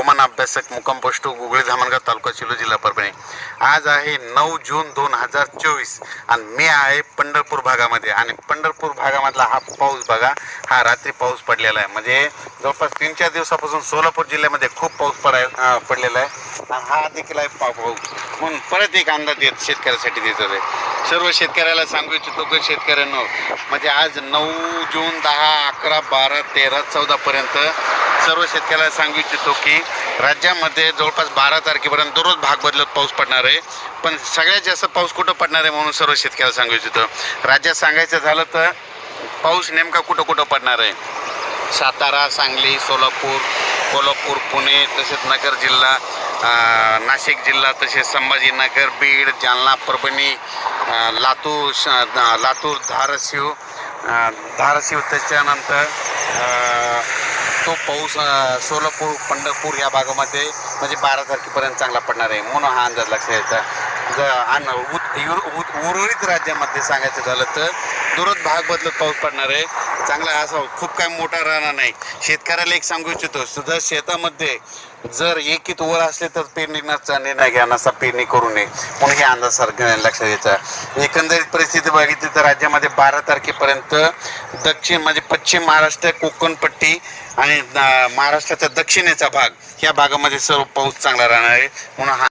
हवामान अभ्यासक मुक्काम पोस्ट गुगळी धामणगाव तालुका शिलो जिल्हा परभणी. आज आहे नऊ जून दोन हजार चोवीस. आणि मी आहे पंढरपूर भागामध्ये. आणि पंढरपूर भागामधला हा पाऊस बघा हा रात्री पाऊस पडलेला आहे. म्हणजे जवळपास तीन चार दिवसापासून सोलापूर जिल्ह्यामध्ये खूप पाऊस पडाय पडलेला आहे. आणि हा देखील आहे पाऊस. म्हणून परत एक अंदाज येत शेतकऱ्यासाठी देत आहे. सर्व शेतकऱ्याला सांगू इच्छितो की शेतकऱ्यांनो म्हणजे आज नऊ जून दहा अकरा बारा तेरा चौदापर्यंत सर्व शेतकऱ्याला सांगू इच्छितो की राज्यामध्ये जवळपास बारा तारखेपर्यंत दररोज भाग बदलत पाऊस पडणार आहे. पण सगळ्यात जास्त पाऊस कुठं पडणार आहे म्हणून सर्व शेतकऱ्याला सांगू इच्छितो राज्यात सांगायचं झालं तर पाऊस नेमका कुठं कुठं पडणार आहे? सातारा सांगली सोलापूर कोल्हापूर पुणे तसेच नगर जिल्हा नाशिक जिल्हा तसेच संभाजीनगर बीड जालना परभणी लातूर श- लातूर धाराशिव धारशिव धाराशिव त्याच्यानंतर तो पाऊस सोलापूर पंढरपूर या भागामध्ये म्हणजे बारा तारखेपर्यंत चांगला पडणार आहे. म्हणून हा अंदाज लक्षात घ्यायचा ज आणि उर्वरित राज्यामध्ये सांगायचं झालं तर दररोज भाग बदलत पाऊस पडणार आहे. चांगला असा खूप काय मोठा राहणार नाही. शेतकऱ्याला एक सांगू इच्छितो सुद्धा शेतामध्ये जर एकीत वर असले तर पेरणीचा निर्णय घ्या नसा पेरणी करू नये. म्हणून हे अंदाज सारखं लक्षात घ्यायचा एकंदरीत परिस्थिती बघितली तर राज्यामध्ये बारा तारखेपर्यंत दक्षिण म्हणजे पश्चिम महाराष्ट्र कोकणपट्टी आणि महाराष्ट्राचा महाराष्ट्राच्या दक्षिणेचा भाग या भागामध्ये सर्व पाऊस चांगला राहणार आहे. म्हणून हा